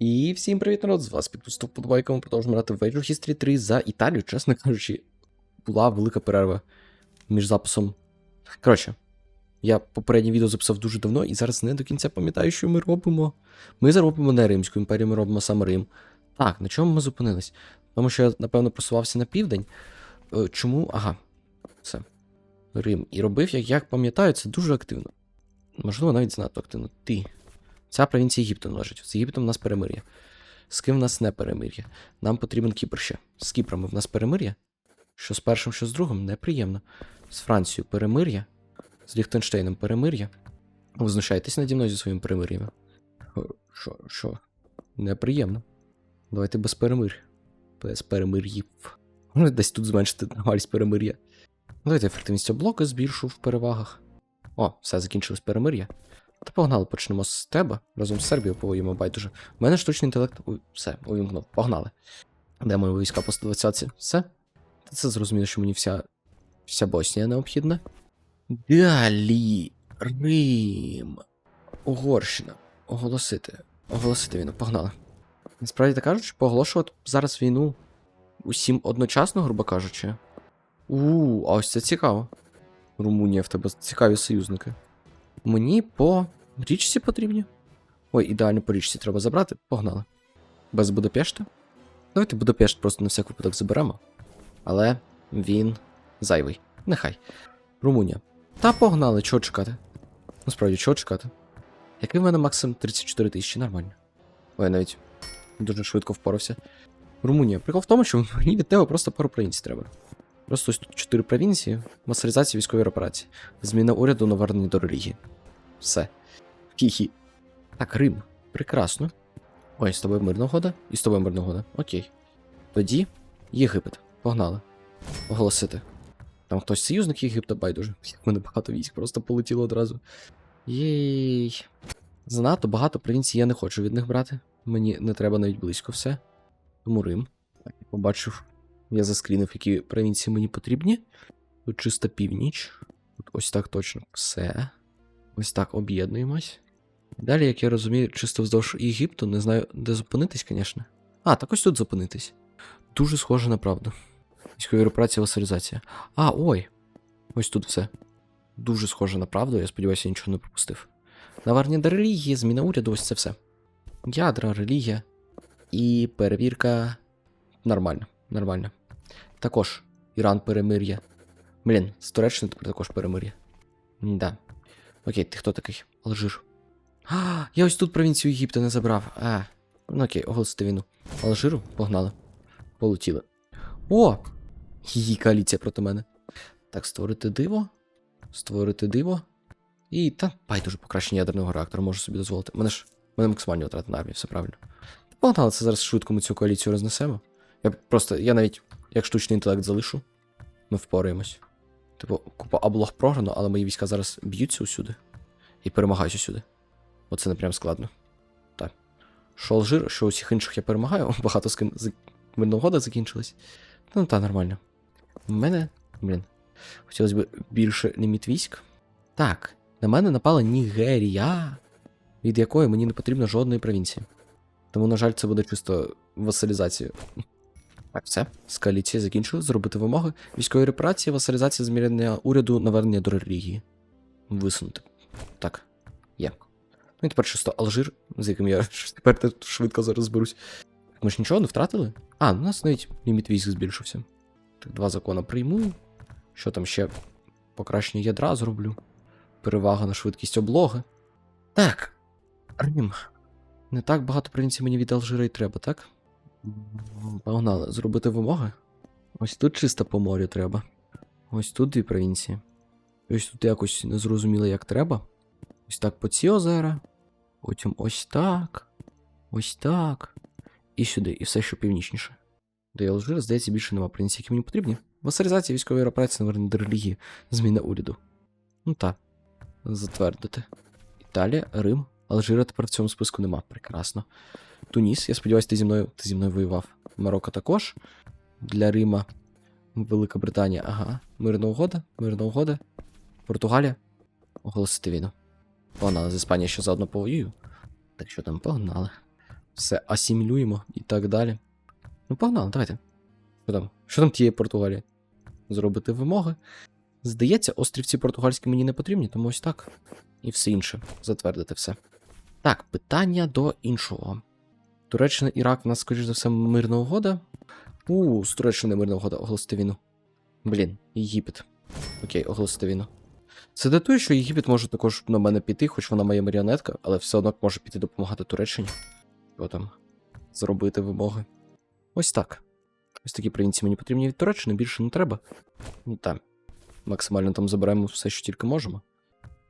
І всім привіт, народ! З вас підпустив подбайка. Ми продовжуємо грати в of History 3 за Італію. Чесно кажучи, була велика перерва між записом. Коротше, я попереднє відео записав дуже давно, і зараз не до кінця пам'ятаю, що ми робимо. Ми заробимо не Римську імперію, ми робимо саме Рим. Так, на чому ми зупинились? Тому що я, напевно, просувався на південь. Е, Чому? Ага, все. Рим. І робив, як, як пам'ятаю, це дуже активно. Можливо, навіть занадто активно. Ти. Ця провінція Єгипту належить. З Єгиптом в нас перемир'я. З ким в нас не перемир'я? Нам потрібен Кіпр ще. З Кіпром в нас перемир'я? Що з першим, що з другим, неприємно. З Францією перемир'я. З Ліхтенштейном перемир'я. Ви знущаєтесь наді мною зі своїми перемир'ями? Що, що? Неприємно. Давайте без перемир'я. Без перемир'їв. Може десь тут зменшити тривалість перемир'я. Давайте ефективність блоку збільшу в перевагах. О, все, закінчилось перемир'я. Та погнали, почнемо з тебе. Разом з Сербією повоюємо байдуже. У мене штучний інтелект. Все, увімкнув. Погнали. Де мої війська по 120 Все? Та це зрозуміло, що мені вся. Вся Боснія необхідна. Далі. Рим. Угорщина. Оголосити. Оголосити війну. Погнали. Насправді так кажучи, поголошувати зараз війну усім одночасно, грубо кажучи. У, а ось це цікаво. Румунія в тебе цікаві союзники. Мені по річці потрібні. Ой, ідеально по річці треба забрати. Погнали. Без Будапешта. Давайте Будапешт просто на всяк випадок заберемо. Але він зайвий. Нехай. Румунія. Та погнали, чого чекати? Насправді, чого чекати? Який в мене максимум 34 тисячі, нормально. Ой, я навіть дуже швидко впорався. Румунія. Прикол в тому, що мені від тебе просто пару провінцій треба. Просто ось тут чотири провінції, мастеризація військової операції, зміна уряду навернення до релігії. Все. Хі-хі. Так, Рим. Прекрасно. Ой, з тобою мирна угода? І з тобою мирна угода. Окей. Тоді Єгипет. Погнали. Оголосити. Там хтось союзник Єгипта, байдуже. Як мене багато військ, просто полетіло одразу. Єй. Занадто багато провінцій я не хочу від них брати. Мені не треба навіть близько все. Тому Рим. Так, я побачив. Я заскрінив, які провінції мені потрібні. Тут чисто північ. Тут ось так точно все. Ось так об'єднуємось. Далі, як я розумію, чисто вздовж Єгипту, не знаю, де зупинитись, звісно. А, так ось тут зупинитись. Дуже схоже на правду. Військові операції, васалізація. А, ой. Ось тут все. Дуже схоже на правду, я сподіваюся, я нічого не пропустив. Навернення до релігії, зміна уряду, ось це все. Ядра, релігія. І перевірка. Нормально, нормально. Також Іран перемир'я. Блін, з Туреччини тепер також перемир'я. Да. Окей, ти хто такий? Алжир. А, я ось тут провінцію Єгипта не забрав. А, ну окей, оголосити війну. Алжиру погнали. Полетіли. О! Її коаліція проти мене. Так, створити диво. Створити диво. І та байдуже покращення ядерного реактора можу собі дозволити. Мене ж мене максимальні витрати на армію, все правильно. Погнали, це зараз швидко ми цю коаліцію рознесемо. Я просто, я навіть як штучний інтелект залишу, ми впораємось. Типу, купа облог програно, але мої війська зараз б'ються усюди і перемагають усюди. Оце не прям складно. Так. Що Алжир, що усіх інших я перемагаю, багато з ким мирна угода закінчилась. Ну, та, нормально. У мене, блін, хотілося б більше ліміт військ. Так, на мене напала Нігерія, від якої мені не потрібно жодної провінції. Тому, на жаль, це буде чисто васалізацією. Так, все. З коаліції закінчили. Зробити вимоги. Військові репарації, васалізація, змірення уряду, навернення до релігії. Висунути. Так, є. Ну і тепер чисто Алжир, з яким я тепер швидко зараз зберусь. Ми ж нічого не втратили? А, у нас навіть ліміт військ збільшився. Так, два закони прийму. Що там ще? Покращення ядра зроблю. Перевага на швидкість облоги. Так. Рим. Не так багато провінцій мені від Алжира й треба, так? Погнали, зробити вимоги. Ось тут чисто по морю треба. Ось тут дві провінції. Ось тут якось не зрозуміло, як треба. Ось так по ці озера. Потім ось так. Ось так. І сюди, і все, що північніше. До Алжира, здається, більше нема провінцій, які мені потрібні. Васалізація військової операції, наверное, до релігії, зміна уряду. Ну так. Затвердити. Італія, Рим, Алжира тепер в цьому списку нема. Прекрасно. Туніс, я сподіваюся, ти зі мною ти зі мною воював. Марокко також. Для Рима. Велика Британія, ага. Мирна угода, мирна угода. Португалія. Оголосити війну. Погнали з Іспанії ще заодно повоюю. Так що там погнали. все асимілюємо і так далі. Ну, погнали, давайте. Що там? Що там тієї Португалії? Зробити вимоги. Здається, острівці португальські мені не потрібні, тому ось так. І все інше. Затвердити все. Так, питання до іншого. Туреччина, Ірак, в нас, скоріш за все, мирна угода. У, з Туреччини мирна угода, оголосити війну. Блін, Єгипет. Окей, оголосити війну. Це датує, що Єгипет може також на мене піти, хоч вона моя маріонетка, але все одно може піти допомагати Туреччині. Що там? Зробити вимоги. Ось так. Ось такі провінції мені потрібні від Туреччини, більше не треба. Ну там. Максимально там заберемо все, що тільки можемо.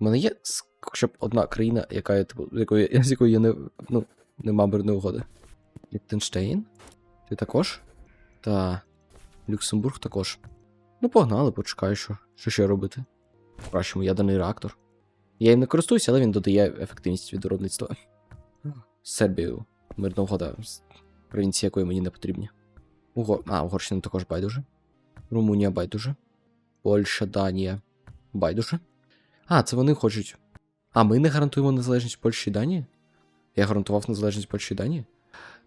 У мене є хоча б одна країна, яка є, типу, з якої я не, ну, нема мирної угоди. Ліхтенштейн? Ти також? Та. Люксембург також. Ну, погнали, почекаю, що, що ще робити. Кращому ядерний реактор. Я їм не користуюся, але він додає ефективність від виробництва. З Сербією. Мирна угода, з провінції якої мені не потрібні. Угор... А, Угорщина також байдуже. Румунія байдуже. Польща, Данія. Байдуже. А, це вони хочуть. А ми не гарантуємо незалежність Польщі і Данії? Я гарантував незалежність Польщі і Данії?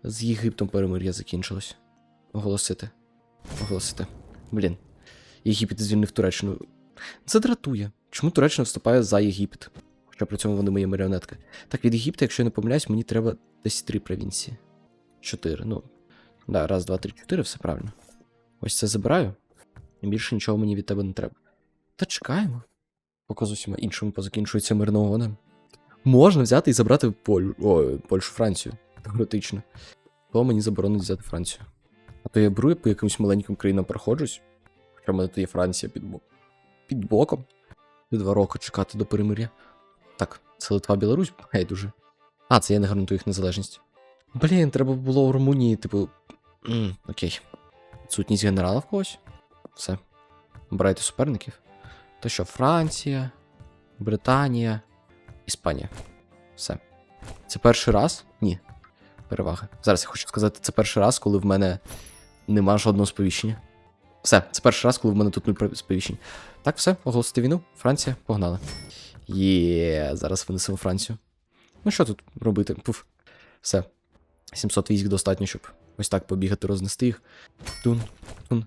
З Єгиптом перемир'я закінчилось. Оголосити. Оголосити. Блін. Єгипет звільнив Туреччину. Це дратує. Чому Туреччина вступає за Єгипет? Хоча при цьому вони мої маріонетки. Так, від Єгипта, якщо я не помиляюсь, мені треба десь три провінції. Чотири. Ну. Да, раз, два, три, чотири, все правильно. Ось це забираю. І більше нічого мені від тебе не треба. Та чекаємо. Поки з усіма іншими позакінчується мирна угода. Можна взяти і забрати Поль... О, Польщу, Францію. Теоретично. То мені заборонить взяти Францію. А то я беру і по якимось маленьким країнам проходжусь. Хоча в мене тут є Франція під, бок... під боком. Два роки чекати до перемир'я. Так, це Литва, Білорусь, гей дуже. А, це я не гарантую їх незалежність. Блін, треба було у Румунії, типу. м, окей. Відсутність генерала в когось. Все. Обирайте суперників. То що, Франція, Британія, Іспанія. Все. Це перший раз? Ні. Перевага. Зараз я хочу сказати, це перший раз, коли в мене нема жодного сповіщення. Все, це перший раз, коли в мене тут нуль сповіщень. Так, все, оголосити війну. Франція, погнали. Є, зараз винесемо Францію. Ну що тут робити? Пуф. Все. 700 військ достатньо, щоб ось так побігати, рознести їх. Тун, тун.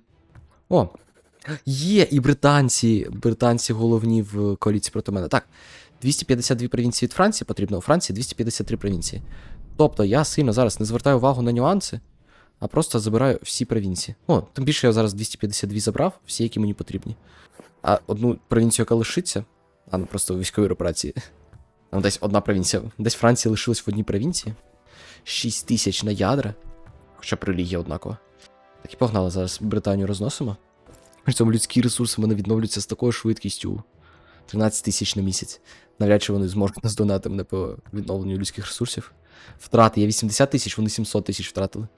О! Є, і британці. Британці головні в коаліції проти мене. Так, 252 провінції від Франції потрібно, у Франції 253 провінції. Тобто я сильно зараз не звертаю увагу на нюанси, а просто забираю всі провінції. О, тим більше я зараз 252 забрав, всі, які мені потрібні. А одну провінцію, яка лишиться, а ну просто військові операції. Там десь одна провінція. Десь Франція лишилась в одній провінції. 6 тисяч на ядра. Хоча б релігія однакова. Так і погнали зараз Британію розносимо. При цьому людські ресурси мене відновлюються з такою швидкістю. 13 тисяч на місяць. Навряд чи вони зможуть нас донати мене по відновленню людських ресурсів. Втрати. Я 80 тисяч, вони 700 тисяч втратили.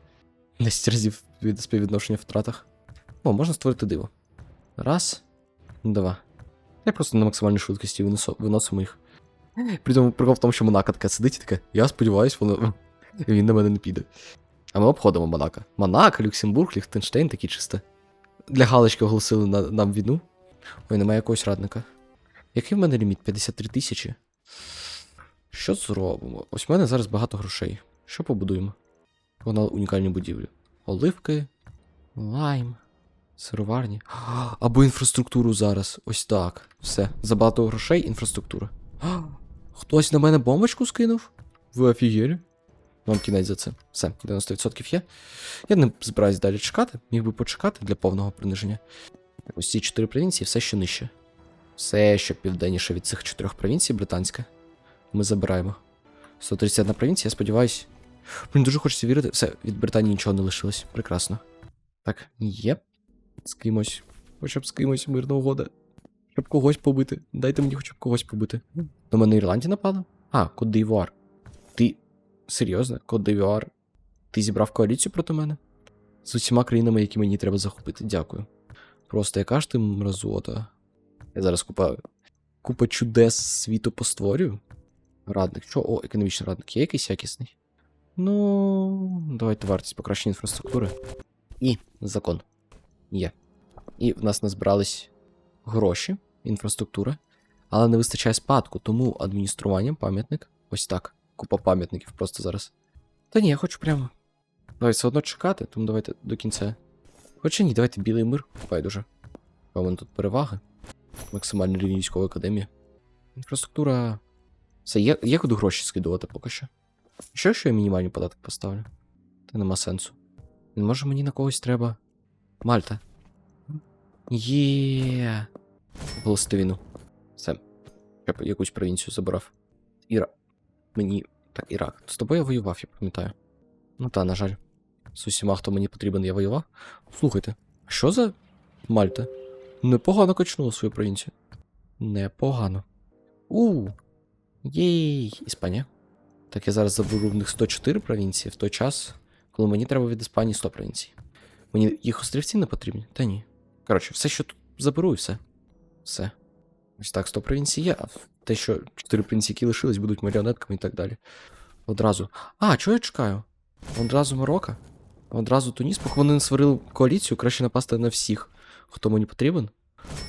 10 разів від співвідношення втратах. О, можна створити диво. Раз. Два. Я просто на максимальній швидкості виносо- виносимо їх. При тому прикол в тому, що Монако така сидить і така, я сподіваюсь, воно... він на мене не піде. А ми обходимо Монако. Монако, Люксембург, Ліхтенштейн такі чисто. Для галочки оголосили на, нам війну. Ой, немає якогось радника. Який в мене ліміт? 53 тисячі. Що зробимо? Ось в мене зараз багато грошей. Що побудуємо? Погнали унікальні будівлі. Оливки, лайм, сироварні. Або інфраструктуру зараз. Ось так. Все. Забагато грошей, інфраструктура. Хтось на мене бомбочку скинув? Ви офігели? Вам кінець за це. Все, 90% є. Я не збираюсь далі чекати, міг би почекати для повного приниження. Ось ці чотири провінції, все що нижче. Все, що південніше від цих чотирьох провінцій, британське. Ми забираємо. 131 провінція, я сподіваюсь. Блін, дуже хочеться вірити. Все, від Британії нічого не лишилось. Прекрасно. Так, є. З кимось. Хоча б з кимось мирна угода. Щоб когось побити. Дайте мені хоча б когось побити. До мене Ірландія напала? А, Кот Д'Івуар. Ти. Серйозно? Кот Д'Івуар? Ти зібрав коаліцію проти мене? З усіма країнами, які мені треба захопити. Дякую. Просто яка ж ти мразота. Я зараз купа. Купа чудес світу постворюю. Радник. Що? О, економічний радник. Є якийсь якісний? Ну, давайте вартість покращення інфраструктури. І закон. Є. І в нас назбирались гроші, інфраструктура, але не вистачає спадку, тому адміністрування, пам'ятник. Ось так. Купа пам'ятників просто зараз. Та ні, я хочу прямо. Давай все одно чекати, тому давайте до кінця. Хоча ні, давайте білий мир. Байдуже. Мене тут переваги. Максимальний рівень військової академії. Інфраструктура. Все, є, є куди гроші скидувати поки що. Що, що я мінімальні податки поставлю? Та нема сенсу. Може мені на когось треба. Мальта. Є. Оголосити війну. Все. Я б якусь провінцію забрав. Іра. Мені. Так, Ірак. З тобою я воював, я пам'ятаю. Ну та, на жаль. З усіма, хто мені потрібен, я воював. Слухайте, а що за Мальта? Непогано качнула свою провінцію. Непогано. У. Єй, Іспанія. Так я зараз заберу в них 104 провінції в той час, коли мені треба від Іспанії 100 провінцій. Мені їх острівці не потрібні? Та ні. Коротше, все, що тут заберу, і все. Все. Ось так, 100 провінцій є, а те, що 4 провінції, які лишились, будуть маріонетками і так далі. Одразу. А, чого я чекаю? Одразу Марокко? Одразу Туніс, поки вони не сварили коаліцію, краще напасти на всіх, хто мені потрібен.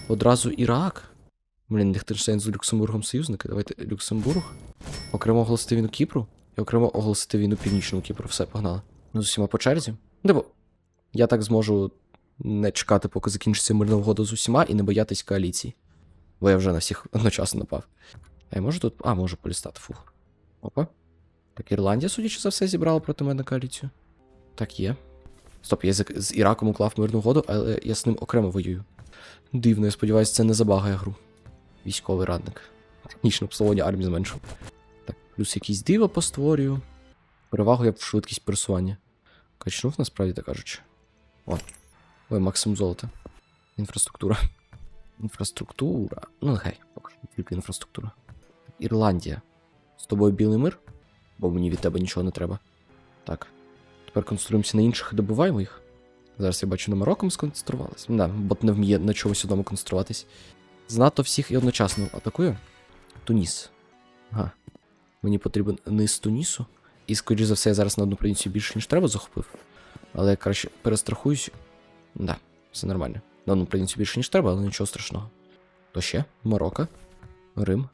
Одразу Ірак. Блін, Ліхтенштейн з Люксембургом союзники. Давайте Люксембург. Окремо оголосити війну Кіпру і окремо оголосити війну Північному Кіпру. Все, погнали. Ну, з усіма по черзі. Диво, я так зможу не чекати, поки закінчиться мирна угода з усіма, і не боятись коаліції. Бо я вже на всіх одночасно напав. А я можу тут. А, можу полістати, фух. Опа. Так, Ірландія, судячи за все, зібрала проти мене коаліцію. Так, є. Стоп, я з, Іраком уклав мирну угоду, але я з ним окремо воюю. Дивно, я сподіваюся, це не забагає гру. Військовий радник. Технічне обслуговування армії зменшив. Так, плюс якісь диво постворюю. Перевагу я в швидкість пересування. Качнув, насправді так кажучи. О. Ой, максимум золота. Інфраструктура. Інфраструктура. Ну, нехай, поки що тільки інфраструктура. Ірландія. З тобою білий мир? Бо мені від тебе нічого не треба. Так. Тепер концентруємося на інших і добиваємо їх. Зараз я бачу на Мароком сконцентрувалися. Да, бот не вміє на чомусь одному концентруватись. Знато всіх і одночасно атакую. Туніс. Ага. Мені потрібен низ Тунісу. І, скоріш за все, я зараз на одну провінцію більше, ніж треба, захопив. Але я краще перестрахуюсь. Да, все нормально. На одну провінцію більше, ніж треба, але нічого страшного. То ще Марокко, Рим.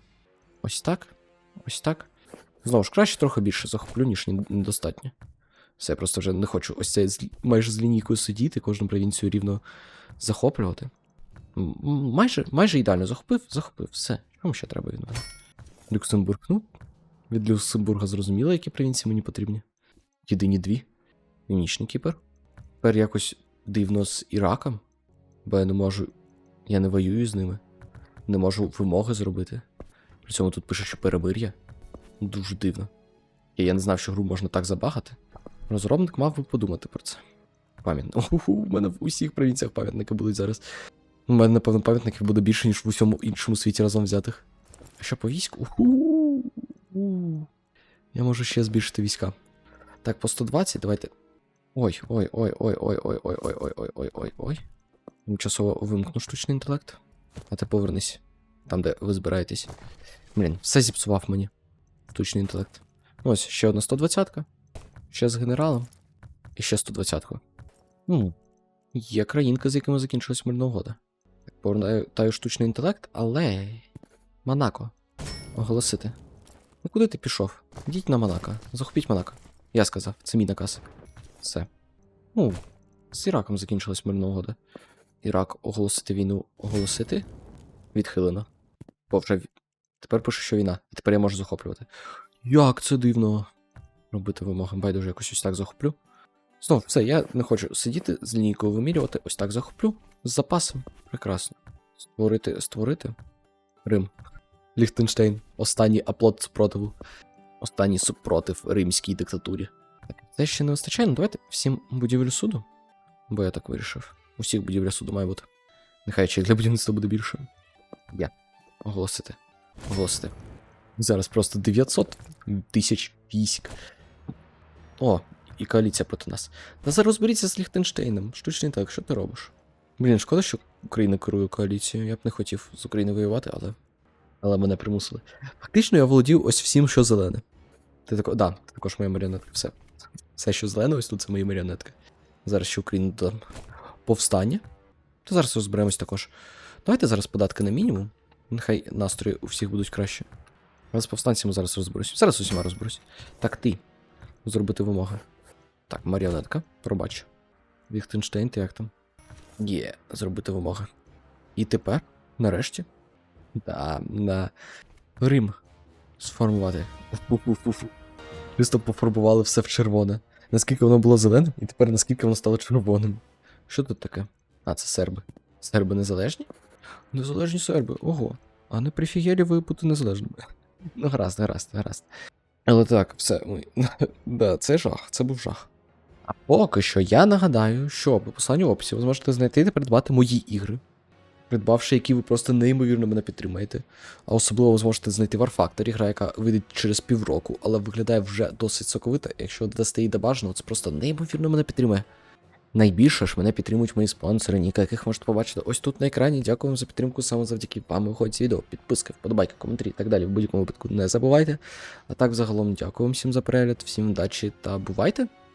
Ось так. Ось так. Знову ж краще трохи більше захоплю, ніж недостатньо. Все, просто вже не хочу ось це майже з лінійкою сидіти, кожну провінцію рівно захоплювати. Майже, майже ідеально захопив, захопив, все. Чому ще треба мене? Люксембург. Ну, від Люксембурга зрозуміло, які провінції мені потрібні. Єдині дві. Північний Кіпр. Тепер якось дивно з Іраком, бо я не можу. Я не воюю з ними. Не можу вимоги зробити. При цьому тут пише, що перемир'я. Дуже дивно. І я не знав, що гру можна так забагати. Розробник мав би подумати про це. Пам'ятник. У мене в усіх провінціях пам'ятники будуть зараз. У мене, напевно, пам'ятників буде більше, ніж в усьому іншому світі разом взятих. А що по війську? Уху. Я можу ще збільшити війська. Так, по 120, давайте. Ой, ой, ой, ой, ой, ой, ой, ой, ой, ой, ой, ой, ой. Тимчасово вимкну штучний інтелект. А ти повернись. Там, де ви збираєтесь. Блін, все зіпсував мені. Штучний інтелект. Ось, ще одна 120-ка. Ще з генералом. І ще 120-ку. Ну, є країнки, з якими закінчилась мирна угода. Так, штучний інтелект, але. Монако. Оголосити. Ну куди ти пішов? Йдіть на Монако. Захопіть Монако. Я сказав, це мій наказ. Все. Ну, з Іраком закінчилась мирна угода. Ірак оголосити війну оголосити. Відхилено. Бо вже тепер пише, що війна. І тепер я можу захоплювати. Як це дивно. Робити вимоги. Байдуже якось ось так захоплю. Знов, все, я не хочу сидіти з лінійкою вимірювати. Ось так захоплю. З запасом. Прекрасно. Створити, створити. Рим. Ліхтенштейн. Останній аплод супротиву. Останній супротив римській диктатурі. Це ще не вистачає. Ну давайте всім будівлю суду. Бо я так вирішив. Усіх будівля суду має бути. Нехай ще для будівництва буде більше. Я. Оголосити. Оголосити. Зараз просто 900 тисяч військ. О, і коаліція проти нас. Та зараз розберіться з Ліхтенштейном. Штучний так, що ти робиш? Блін, шкода, що Україна керує коаліцією. Я б не хотів з України воювати, але. Але мене примусили. Фактично я володів ось всім, що зелене. Ти тако, да, ти також моя маріонетка. Все. Все, що зелене, ось тут це мої маріонетки. Зараз ще Україна додам повстання. То зараз розберемось також. Давайте зараз податки на мінімум. Нехай настрої у всіх будуть краще. Але з повстанцями зараз розберусь. Зараз усіма розберусь. Так, ти. Зробити вимоги. Так, маріонетка, пробач. Віхтенштейн, ти як там? Є, зробити вимоги. І тепер, нарешті. Да, на Рим сформувати. Чисто пофарбували все в червоне. Наскільки воно було зеленим, і тепер наскільки воно стало червоним. Що тут таке? А, це серби. Серби незалежні? Незалежні серби, ого. А не прифігелі ви бути незалежними. Ну, гаразд, гаразд, гаразд. Але так, все. да, це жах, це був жах. А поки що я нагадаю, що по посланню в описі ви зможете знайти та придбати мої ігри, придбавши які ви просто неймовірно мене підтримаєте. А особливо ви зможете знайти Warfactor, гра, яка вийде через півроку, але виглядає вже досить соковита. Якщо додасте її до бажаного, це просто неймовірно мене підтримує. Найбільше ж мене підтримують мої спонсори, ніка яких можете побачити ось тут на екрані. Дякую вам за підтримку саме завдяки вам. Виходить відео, підписки, вподобайки, коментарі і так далі. В будь-якому випадку не забувайте. А так, загалом, дякую всім за перегляд, всім удачі та бувайте!